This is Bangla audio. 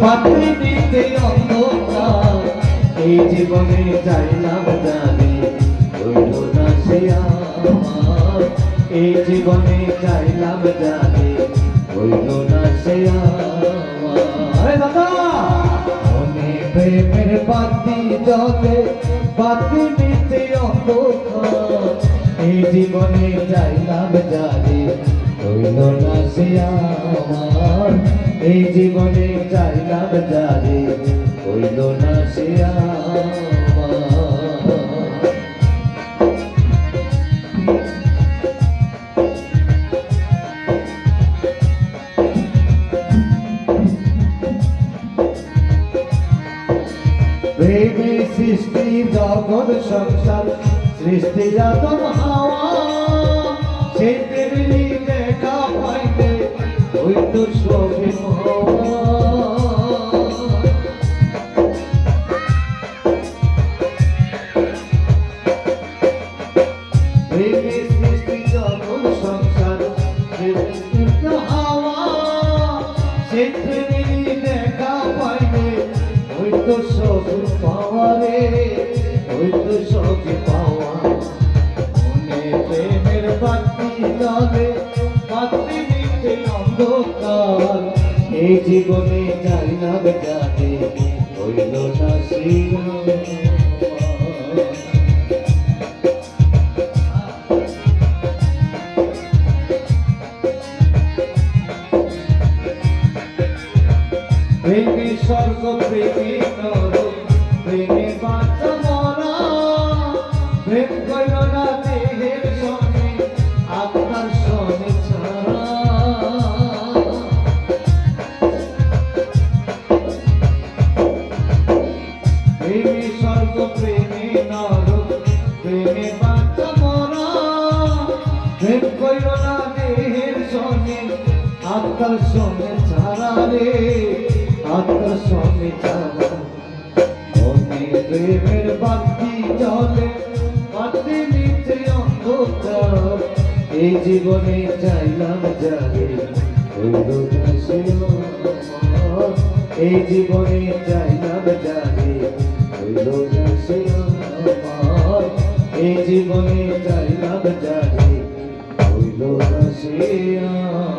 পাত্রে দিতে অন্ধকার এই জীবনে চাইলাম জানি হইল না সে আমার। এই জীবনে চাইলাম জানি হইল না সে আমার। দাদা! মনে প্রেমের বাতি জলে বাতি নিতে অন্ধকার এই জীবনে চাইলাম জানি হইল না সে আমার। এই জীবনে চাইলাম হইল না সে প্রেমে সৃষ্টি, জগৎ, সংসার সৃষ্টি যাতন হাওয়া। সেই প্রেমী দেখা পাইলে ওই তো সবে হাওয়া সেই দেখা পাইলে ওই তো সব পাওয়া রে ওই তো সব পাওয়া। মনে প্রেমের বাতি জলে বাতি নিতে অন্ধকার। এই জীবনে যাই না বেজানে হইল না শ্রীরাম প্রেমী স্বর্গ প্রেমী নর প্রেমী বাঁচা মরা। প্রেম কইল না দেহের সঙ্গে, আপনার সঙ্গে ছাড়া। প্রেমী স্বর্গ, প্রেমী নর প্রেমী বাঁচা মরা। প্রেম কইল না আত্মার সঙ্গে ছাড়া রে। আত্মার সঙ্গে ছাড়া মনে প্রেমের বাতি জলে বাতি নিচে অন্ধকার এই জীবনে চাইলাম আমার। এই জীবনে চাইলাম আমার। এই জীবনে চাইলাম জাগে হইল না সে।